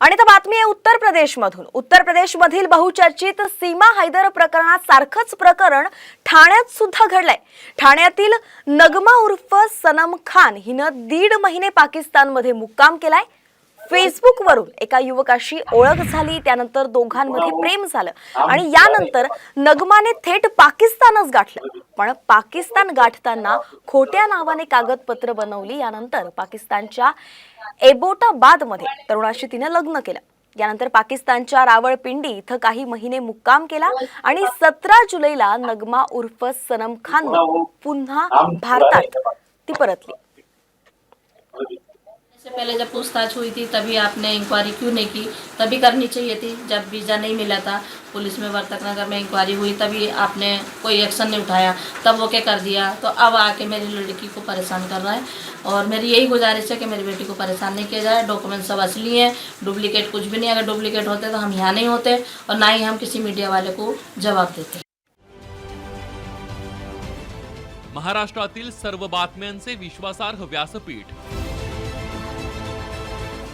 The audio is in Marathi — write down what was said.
आणि आता बातमी आहे उत्तर प्रदेशमधून उत्तर प्रदेशमधील बहुचर्चित सीमा हैदर प्रकरणात सारखंच प्रकरण ठाण्यात सुद्धा घडलंय. ठाण्यातील नगमा उर्फ सनम खान हिनं दीड महिने पाकिस्तानमध्ये मुक्काम केलाय. फेसबुकवरून एका युवकाशी ओळख झाली त्यानंतर दोघांमध्ये प्रेम झालं आणि यानंतर नगमाने थेट पाकिस्तानच गाठलं. पण पाकिस्तान गाठताना खोट्या नावाने कागदपत्र बनवली यानंतर पाकिस्तानच्या एबोटाबादमध्ये तरुणाशी तिने लग्न केलं. यानंतर पाकिस्तानच्या रावळपिंडी इथं काही महिने मुक्काम केला आणि सतरा जुलैला नगमा उर्फ सनम खान पुन्हा भारतात ती परतली. पहले जब पूछताछ हुई थी, तभी आपने इंक्वायरी क्यों नहीं की? तभी करनी चाहिए थी, जब वीज़ा नहीं मिला था, पुलिस में वर्तक नगर में इंक्वायरी हुई, तभी आपने कोई एक्शन नहीं उठाया। तब क्या कर दिया? तो अब आके मेरी लड़की को परेशान कर रहा है। और मेरी यही गुजारिश है कि मेरी बेटी को परेशान नहीं किया जाए। डॉक्यूमेंट सब असली हैं डुप्लीकेट कुछ भी नहीं। अगर डुप्लीकेट होते तो हम यहाँ नहीं होते और ना ही हम किसी मीडिया वाले को जवाब देते। महाराष्ट्रातील सर्व बातम्यांचे विश्वासार्ह व्यासपीठ